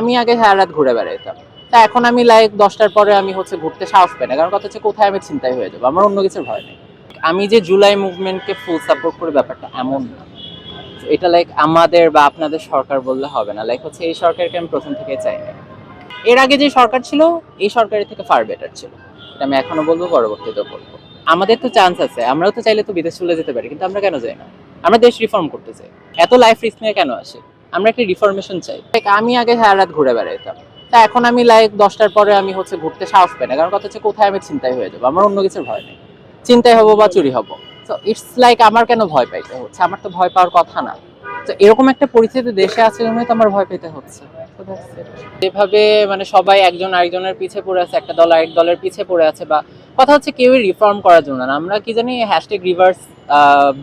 আমি আগে সারা রাত ঘুরে বেড়াইতাম। তা এখন আমি লাইক দশটার পরে আমি হচ্ছে ঘুরতে সাহস পাই না। কারণ কথা হচ্ছে কোথায় আমি চিন্তায় হয়ে যাব? আমার অন্য কিছুর ভয় নেই। আমি যে জুলাই মুভমেন্টকে ফুল সাপোর্ট করে ব্যাপারটা এমন না। এটা লাইক আমাদের বা আপনাদের সরকার বললে হবে না। লাইক হচ্ছে এই সরকারকে আমি প্রথম থেকে চাই না। এর আগে যে সরকার ছিল, এই সরকারের থেকে ফার বেটার ছিল। এটা আমি এখনও বলব, পরবর্তীতেও বলব। আমাদের তো চান্স আছে। আমরাও তো চাইলে তো বিদেশ চলে যেতে পারি, কিন্তু আমরা কেন যাই না? আমরা দেশ রিফর্ম করতে চাই। এত লাইফ রিস্ক নিয়ে কেন আসে? আমরা একটা রিফরমেশন চাই। আমি আগে সারা রাত ঘুরে বেড়াইতাম। তা এখন আমি লাইক দশটার পরে আমি হচ্ছে ঘুরতে সাহস পাই না। কারণ কথা হচ্ছে কোথায় আমি চিন্তায় হয়ে যাব? আমার অন্য কিছুর ভয় নেই। চিন্তায় হব বা চুরি হব। তো ইটস লাইক আমার কেন ভয় পাইতে হচ্ছে? আমার তো ভয় পাওয়ার কথা না। তো এরকম একটা পরিস্থিতি দেশে আছে জন্যই তো আমার ভয় পেতে হচ্ছে. যেভাবে মানে সবাই একজন আরেকজনের পিছে পড়ে আছে, একটা দল আরেক দলের পিছে পড়ে আছে বা কথা হচ্ছে কেউই রিফর্ম করার জন্য না। আমরা কি জানি hashtag reverse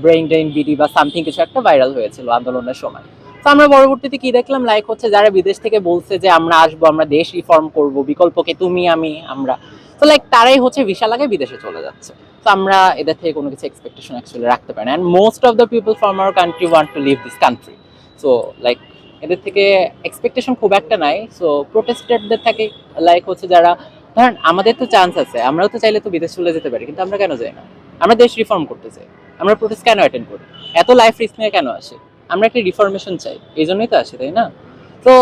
brain drain BD বা সামথিং কিছু একটা ভাইরাল হয়েছিল আন্দোলনের সময়। তো আমরা পরবর্তীতে কি দেখলাম? লাইক হচ্ছে যারা বিদেশ থেকে বলছে যে, আমরা আসব, আমরা দেশ রিফর্ম করব, বিকল্পকে তুমি, আমি, আমরা। তো লাইক তারাই হচ্ছে ভিসা লাগে বিদেশে চলে যাচ্ছে। তো আমরা এদের থেকে কোনো কিছু এক্সপেকটেশন অ্যাকচুয়ালি রাখতে পারি না। And most of the people from our country want to leave this country so like এদের থেকে এক্সপেকটেশন খুব একটা নাই। সো প্রোটেস্টেডদের থাকে লাইক হচ্ছে যারা, ধরেন আমাদের তো চান্স আছে, আমরাও তো চাইলে তো বিদেশ চলে যেতে পারি, কিন্তু আমরা কেন যাই না? আমরা দেশ রিফর্ম করতে চাই। আমরা প্রোটেস্ট কেন অ্যাটেন্ড করি? এত লাইফ রিস্ক নিয়ে কেন আসে? আমরা একটা রিফরমেশন চাই, এই জন্যই তো আসে, তাই না? তো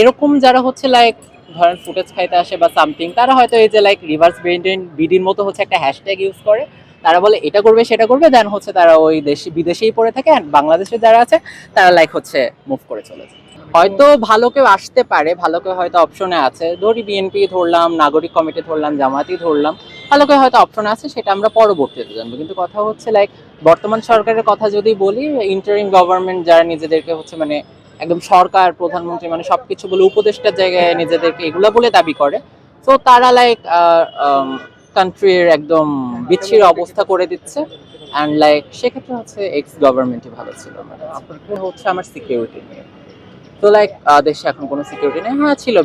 এরকম যারা হচ্ছে লাইক ধরেন ফুটেজ খাইতে আসে বা সামথিং তারা হয়তো এই যে লাইক রিভার্স ব্রেন্ডেন বিডির মতো হচ্ছে একটা হ্যাশট্যাগ ইউজ করে। তারা বলে, এটা করবে, সেটা করবে। দেন হচ্ছে তারা ওই দেশে, বিদেশেই পড়ে থাকে অ্যান্ড বাংলাদেশে যারা আছে, তারা লাইক হচ্ছে মুভ করে চলে যায়। হয়তো ভালো কেউ আসতে পারে, ভালো কেউ হয়তো অপশনে আছে। ধরি বিএনপি ধরলাম, নাগরিক কমিটি ধরলাম জামাতি ধরলাম। ভালো কেউ হয়তো অপশন আছে, সেটা আমরা পরবর্তীতে জানব। কিন্তু কথা হচ্ছে লাইক বর্তমান সরকারের কথা যদি বলি ইন্টারিম গভর্নমেন্ট যারা নিজেদেরকে হচ্ছে মানে একদম সরকার, প্রধানমন্ত্রী মানে সবকিছু বলে উপদেষ্টার জায়গায় নিজেদেরকে এগুলো বলে দাবি করে। তো তারা লাইক কান্ট্রির একদম বিচ্ছির অবস্থা করে দিচ্ছে। অ্যান্ড লাইক সেক্ষেত্রে হচ্ছে এক্স গভর্নমেন্টই ভালো ছিল। কাছে। হচ্ছে আমার সিকিউরিটি নিয়ে? তো লাইক দেশে এখন কোনো সিকিউরিটি নেই। হ্যাঁ ছিল।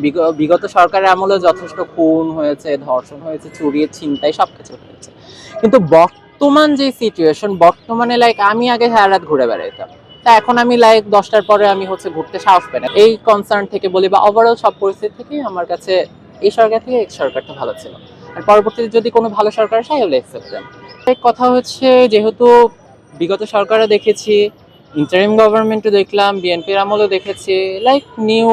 বিগত সরকারের আমলে যথেষ্ট খুন হয়েছে, ধর্ষণ হয়েছে, চুরিয়ে, ছিনতাই সব কিছু হয়েছে। কিন্তু বর্তমান যে সিচুয়েশন বর্তমানে লাইক আমি আগে সারা রাত ঘুরে বেড়াইতাম। তা এখন আমি লাইক দশটার পরে আমি হচ্ছে ঘুরতে সাহস পাই না। এই কনসার্ন থেকে বলি বা ওভারঅল সব পরিস্থিতি থেকে আমার কাছে এই সরকার থেকে এই সরকারটা ভালো ছিল। আর পরবর্তীতে যদি কোনো ভালো সরকার আসে আই উইল কথা হচ্ছে, যেহেতু বিগত সরকারও দেখেছি ইন্টারিম গভর্নমেন্টও দেখলাম বিএনপির আমলও দেখেছি। লাইক নিউ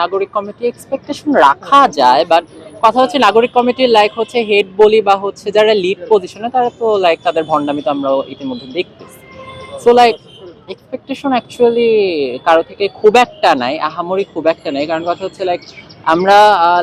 নাগরিক কমিটি এক্সপেকটেশন রাখা যায় বাট কথা হচ্ছে নাগরিক কমিটির লাইক হচ্ছে হেড বলি বা হচ্ছে যারা লিড পজিশনে তারা তো লাইক তাদের ভণ্ডামি তো আমরা ইতিমধ্যে দেখতেছি। সো লাইক এক্সপেকটেশন অ্যাকচুয়ালি কারও থেকে খুব একটা নাই, আহামরি খুব একটা নাই। কারণ কথা হচ্ছে লাইক আমরা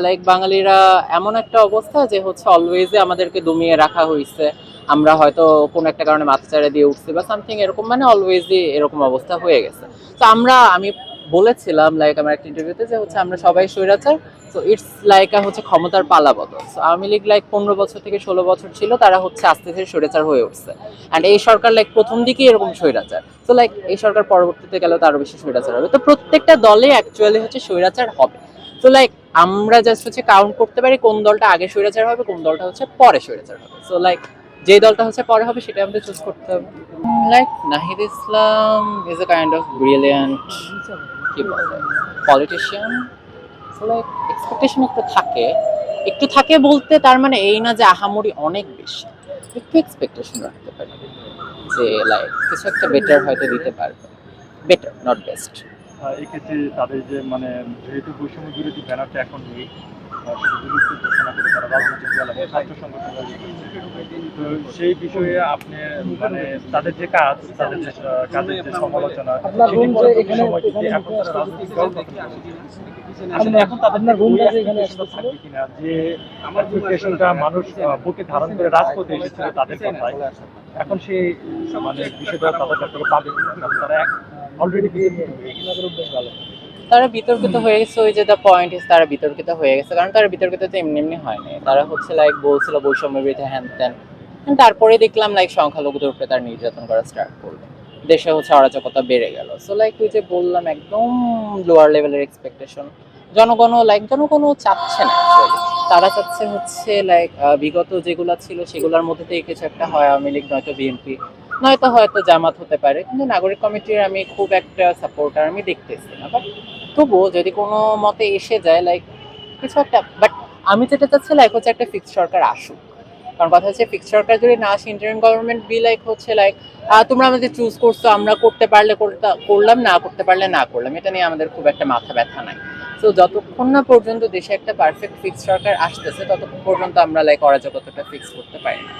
লাইক বাঙালিরা এমন একটা অবস্থা যে হচ্ছে অলওয়েজে আমাদেরকে দমিয়ে রাখা হয়েছে আমরা হয়তো কোনো একটা কারণে মাথা চাড়া দিয়ে উঠছি বা সামথিং এরকম মানে অলওয়েজই এরকম অবস্থা হয়ে গেছে। তো আমরা, আমি বলেছিলাম লাইক আমার একটা ইন্টারভিউতে যে হচ্ছে আমরা সবাই স্বৈরাচার তো ইটস লাইক হচ্ছে ক্ষমতার পালা বদল। সো আওয়ামী লীগ লাইক পনেরো বছর থেকে ষোলো বছর ছিল, তারা হচ্ছে আস্তে আস্তে স্বৈরাচার হয়ে উঠছে। অ্যান্ড এই সরকার লাইক প্রথম দিকেই এরকম স্বৈরাচার। তো লাইক এই সরকার পরবর্তীতে গেলে তো আরও বেশি স্বৈরাচার হবে। তো প্রত্যেকটা দলে অ্যাকচুয়ালি হচ্ছে স্বৈরাচার হবে। তো লাইক আমরা জাস্ট হচ্ছে কাউন্ট করতে পারি কোন দলটা আগে স্বৈরাচার হবে, কোন দলটা হচ্ছে পরে স্বৈরাচার হবে। সো লাইক যে দলটা হচ্ছে পরে হবে সেটা আমাদের চুজ করতে হবে। Like Nahid Islam is a kind of brilliant কি বলে পলিটিশিয়ান লাইক এক্সপেকটেশন একটু থাকে। একটু থাকে বলতে তার মানে এই না যে আহামরি অনেক বেশি। একটু এক্সপেকটেশন রাখতে পারি। যে লাইক কিছু একটা বেটার হয়তো দিতে পারবে। বেটার নট বেস্ট এক্ষেত্রে তাদের যে মানে যেহেতু বৈষম্য বিরোধী ব্যানারটা এখন নেই আহ, সেটা বিলুপ্ত ঘোষণা করে তারা রাজনৈতিক দল এবং ছাত্র সংগঠন সেই বিষয়ে আপনি মানে তাদের যে কাজ তাদের যে কাজের যে সমালোচনা এখানে- তাদের কিনা যে মানুষ বুকে ধারণ করে রাজপথে এসেছিল তাদের কথায় এখন সেই মানে বিষয়টা তাদের কাছ থেকে পাবে তারা অলরেডি তারা বিতর্কিত হয়ে গেছে, ওই যে দ্য পয়েন্ট ইস তারা বিতর্কিত হয়ে গেছে, কারণ তারা বিতর্কিত তো এমনি এমনি হয়নি তারা হচ্ছে লাইক বলছিল বৈষম্য বিরোধী হ্যান ত্যান তারপরে দেখলাম লাইক সংখ্যালঘুদের উপরে তার নির্যাতন করা স্টার্ট করল। দেশে হচ্ছে অরাজকতা বেড়ে গেল। সো লাইক ওই যে বললাম, একদম লোয়ার লেভেলের এক্সপেকটেশন জনগণও লাইক জনগণও চাচ্ছে না তারা চাচ্ছে হচ্ছে লাইক বিগত যেগুলো ছিল সেগুলোর মধ্যে থেকে কিছু একটা হয় আওয়ামী লীগ, নয়তো বিএনপি নয়তো হয়তো জামাত হতে পারে। কিন্তু নাগরিক কমিটির আমি খুব একটা সাপোর্টার আমি দেখতেছি না। বাট তবুও যদি কোনো মতে এসে যায় লাইক কিছু একটা বাট আমি যেটা চাচ্ছি লাইক হচ্ছে একটা ফিক্সড সরকার আসুক। কারণ কথা হচ্ছে ফিক্সড সরকার যদি না আসে ইন্টারিম গভর্নমেন্ট বি লাইক হচ্ছে লাইক তোমরা আমাদের চুজ করছ, আমরা করতে পারলে করলাম, না করতে পারলে না করলাম। এটা নিয়ে আমাদের খুব একটা মাথা ব্যথা নাই। তো যতক্ষণ না পর্যন্ত দেশে একটা পারফেক্ট ফিক্সড সরকার আসতেছে, ততক্ষণ পর্যন্ত আমরা লাইক অরাজকতাটা ফিক্স করতে পারি না.